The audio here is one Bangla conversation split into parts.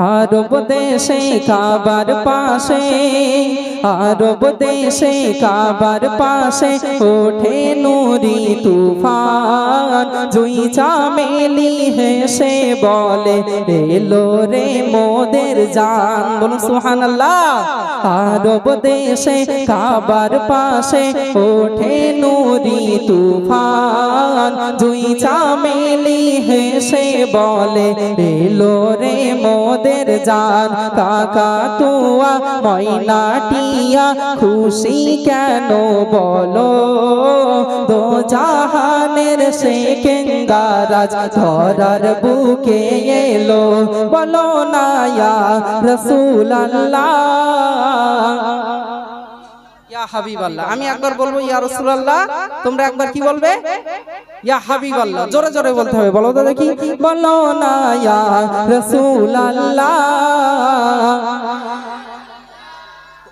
আরব দেশে কাবার পাশে, আরব দেশে কাবার পাশে ওঠে নুরি তুফান। জুই চামেলি হেসে বলে, এলো রে মোদের জান। বলুন, সুবহানাল্লাহ। আরব দেশে কাবার পাশে ওঠে নুরি তুফান জুই চামেলি হেসে বলে, এলো রে মোদের জান কাকা তুয়া ময়নাটিয়া, খুশি কেন বলো? দো জাহানের সে কেন্দারাজ ধরার বুকে এলো, বলো না ইয়া রসুল আল্লাহ ইয়া আমি একবার বলব ইয়া রাসূলুল্লাহ তোমরা একবার কি বলবে? ইয়া হাবিবাল্লাহ। জোরে জোরে বলতে হবে। বলো তো দেখি। বলো না ইয়া রাসূলুল্লাহ।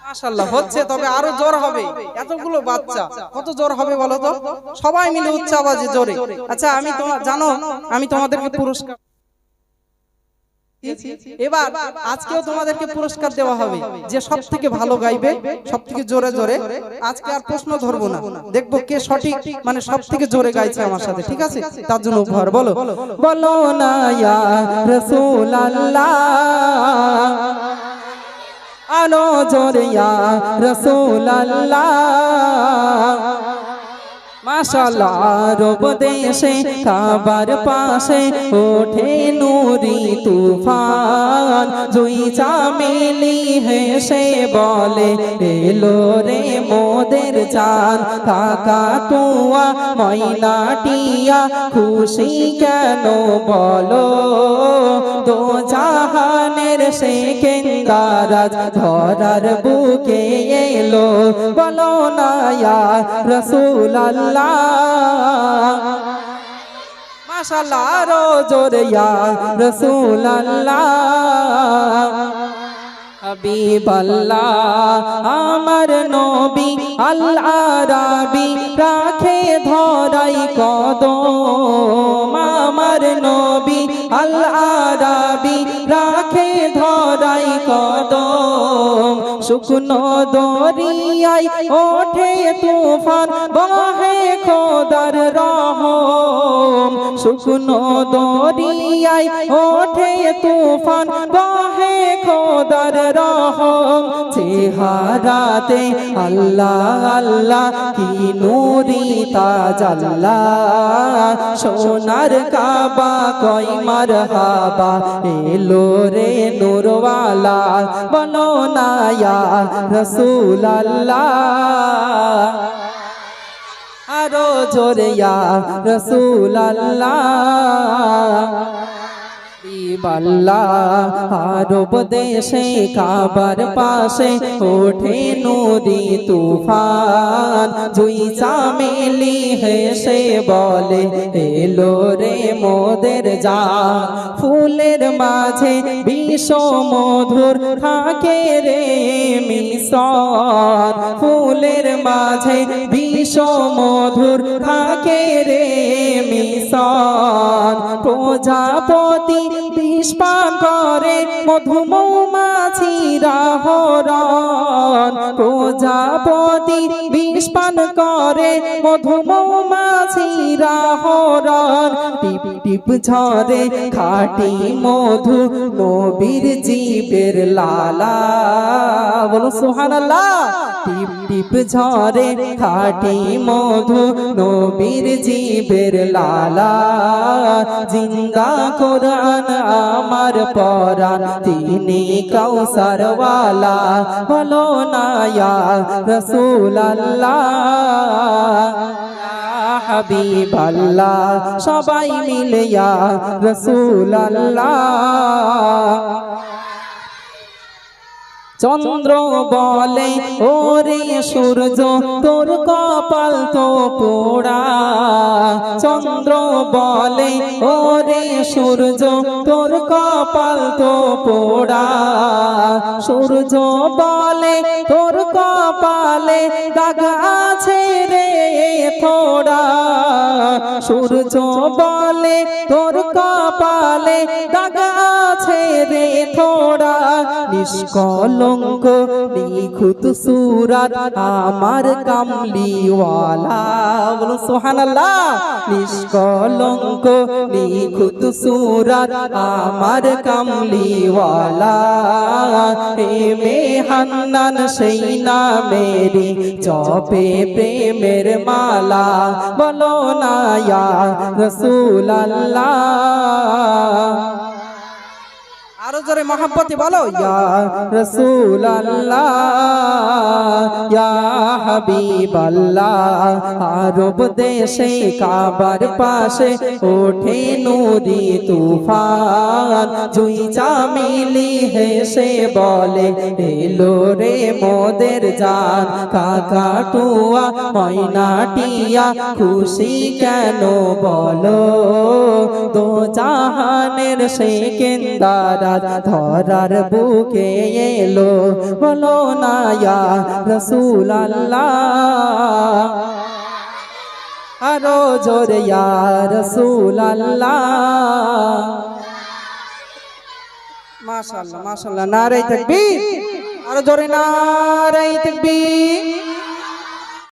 মাশাআল্লাহ হচ্ছে তবে আরও জোর হবে। এতগুলো বাচ্চা কত জোর হবে বলো তো? সবাই মিলে উচ্চ আওয়াজে জোরে। আচ্ছা আমি তোমার জানো আমি তোমাদেরকে পুরস্কার এবার আজকেও তোমাদেরকে পুরস্কার দেওয়া হবে। যে সব থেকে ভালো গাইবে সব থেকে জোরে জোরে আজকে আর প্রশ্ন ধরবো না। দেখব কে সঠিক মানে সব থেকে জোরে গাইছে আমার সাথে ঠিক আছে? তার জন্য উপহার বলো। বলো। না রাসূলুল্লাহ। আলো জোরে ইয়া মাশাআল্লাহ, রব দেশে, কাবার পাশে ওঠে নুরি তুফান। জুই চামেলি হেসে বলে, এলো রে মোদের চান কাকা তুয়া ময়নাটিয়া খুশি কেন বলো? সে কেন্দারাজ ধরার বুকে এলো। বলো না রসুল আল্লাহ মাশাআল্লাহ আরও জোরে ইয়া রসুল আল্লাহ হাবিবাল্লাহ, আমার নবী আল আরাবি শুকনো দরিয়াই ওঠে তুফান বহে খোদার রহম। শুকনো দরিয়াই ওঠে তুফান বহে খোদার রহম, চেহারাতে আল্লাহ আল্লাহ কি নুরি তাজাল্লা? সোনার কাবা কই মার হাবা এলো রে নূরওয়ালা, বলো না ইয়া রসুল আল্লাহ আরও জোরে ইয়া রসুল আল্লাহ আরব দেশে কাবার পাশে ওঠে নুরি তুফান। জুই চামেলি হেসে বলে, এলো রে মোদের যা। ফুলের মাঝে বিষ মধুর থাকে রে মিশন ফুলের মাঝে বিষ মধুর থাকে রে মিশন। প্রজাপতি বিস্পান করে মধুমৌমাছিরা হরণ প্রজাপতি বিস্পান করে মধুমৌমাছিরা হরণ টিপ টিপ ঝরে খাটি মধু নবীর জীবের লালা। বলো সুবহানাল্লাহ। টিপ টিপ ঝরে খাটি মধু নবীর জীবের লালা। জিন্দা কোরআন আমার পরাণ, তিনি কৌসরওয়ালা বলো না ইয়া রসুল আল্লাহ আল্লাহ সবাই মিলে ইয়া রসুল আল্লাহ চন্দ্র বলে, ওরে সূর্য, তোর কপাল তো পোড়া। চন্দ্র বলে, ওরে সূর্য, তোর কপাল তো পোড়া। সূর্য বলে, তোর কপালে দাগ আছে রে থোড়া। সূর্য বলে, তোর কপালে দাগ আছে রে থোড়া। নিষ্কলঙ্ক, নিখুঁত সুরাত আমার কামলিওয়ালা। বলো সুবহানাল্লাহ। নিষ্কলঙ্ক, নিখুঁত সুরাত আমার কামলিওয়ালা। হে মেহান্নান, সেই না মেরি চপে প্রেমের মালা। বলো না রসুল আরও জোরে মহাব্বতে বলো ইয়া রসুল আল্লাহ হাবিব আল্লাহ আরব দেশে কাবার পাশে ওঠে নুরি তুফান। জুই চামিলি হেসে বলে, এলো রে মোদের জান কাকা টুয়া ময়নাটিয়া, খুশি কেন বলো? দো জাহানের সেকেন্দারাত ধরার বুকে এলো, বলো না রসুল আল্লাহ আরও জোরে ইয়া রসুল আল্লাহ মাশাআল্লাহ মাশাআল্লাহ নারে তাকবীর। আরও জোরে নারে তাকবীর।